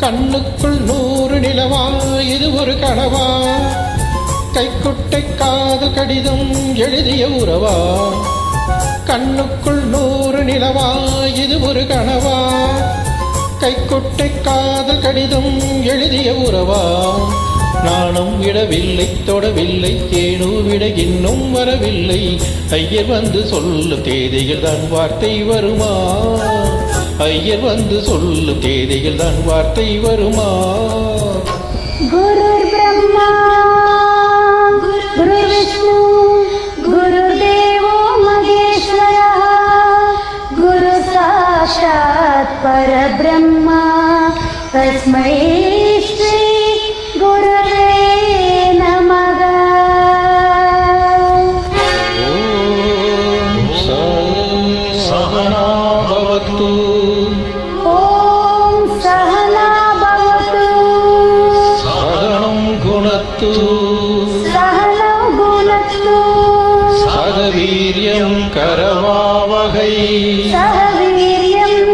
கண்ணுக்குள் நூறு நிலவா இது ஒரு கனவா? கைக்குட்டை காதல் கடிதம் எழுதிய உறவா? கண்ணுக்குள் நூறு நிலவா இது ஒரு கனவா? கைக்குட்டை காதல் கடிதம் எழுதிய உறவா? நாணம் விடவில்லை தொடவில்லை ஏனோ விட இன்னும் வரவில்லை. ஐயர் வந்து சொல்லும் தேதியில் தான் வார்த்தை வருமா? ஐயர் வந்து சொல்லும் தேதியில் தான் வார்த்தை வருமா? குரு பிரம்மா குரு விஷ்ணு குரு தேவோ மகேஸ்வரா குரு சாட்சாத் பரபிரம்மா தஸ்மை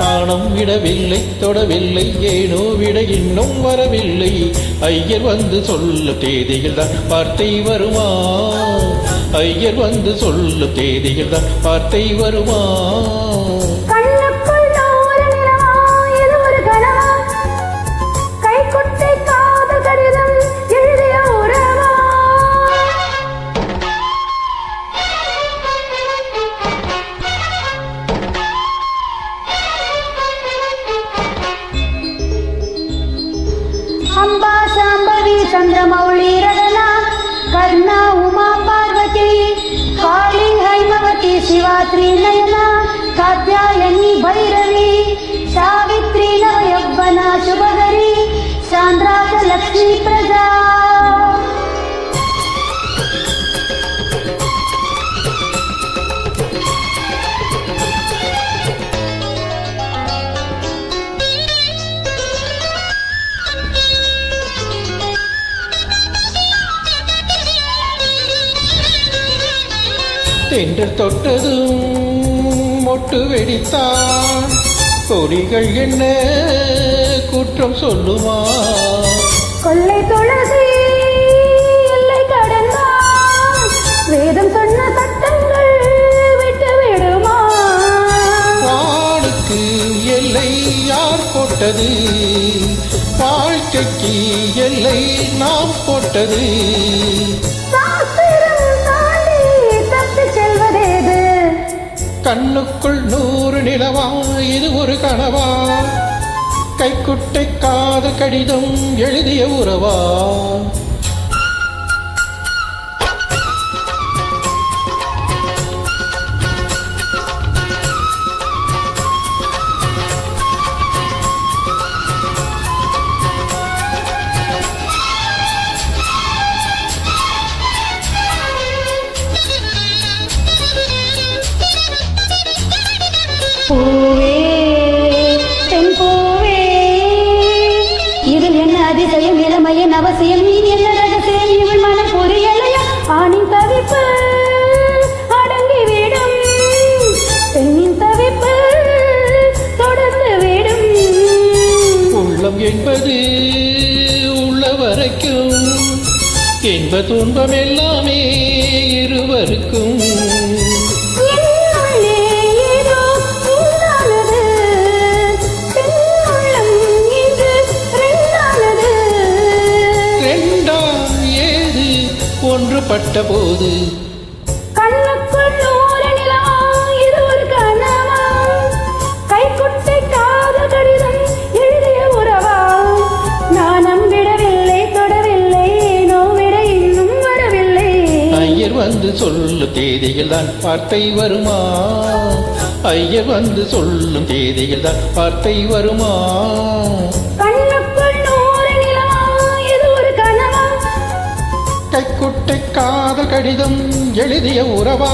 நாணம் விடவில்லை தொடவில்லை ஏனோ விட இன்னும் வரவில்லை. ஐயர் வந்து சொல்ல தேதியில் தான் வார்த்தை வருமா? ஐயர் வந்து சொல்ல தேதியில் தான் வார்த்தை வருமா? ी काव्ययनि भगरि सावित्रि नवन शुभगरि தென்று தொட்டதும் மொட்டு வெடித்தான். கொடிகள் என்ன குற்றம் சொல்லுமா? கொள்ளை துளசி எல்லை கடந்தான் வேதம் சொன்ன சட்டங்கள் விட்டு விடுமா? வானுக்கு எல்லை யார் போட்டது? வாழ்க்கைக்கு எல்லை நாம் போட்டது. கண்ணுக்குள் நூறு நிலவா இது ஒரு கனவா? கைக்குட்டை காது கடிதம் எழுதிய உறவா? பூவே தென் பூவே. இதில் என்ன அதிசயம் இளமையின் அவசியம்? நீ என்ன ரகசியம்? இவள் மனம் புரியலையா ஆணின் தவிப்பு அடங்கிவிடும் பெண்ணின் தவிப்பு தொடர்ந்து உள்ளம் என்பது உள்ள வரைக்கும் துன்பம் எல்லாமே இருவருக்கும். வரவில்லை. ஐயர் வந்து சொல்லு தேதியில் தான் வார்த்தை வருமா? ஐயர் வந்து சொல்லும் தேதியில் தான் வார்த்தை வருமா? கடிதம் எழுதிய உறவா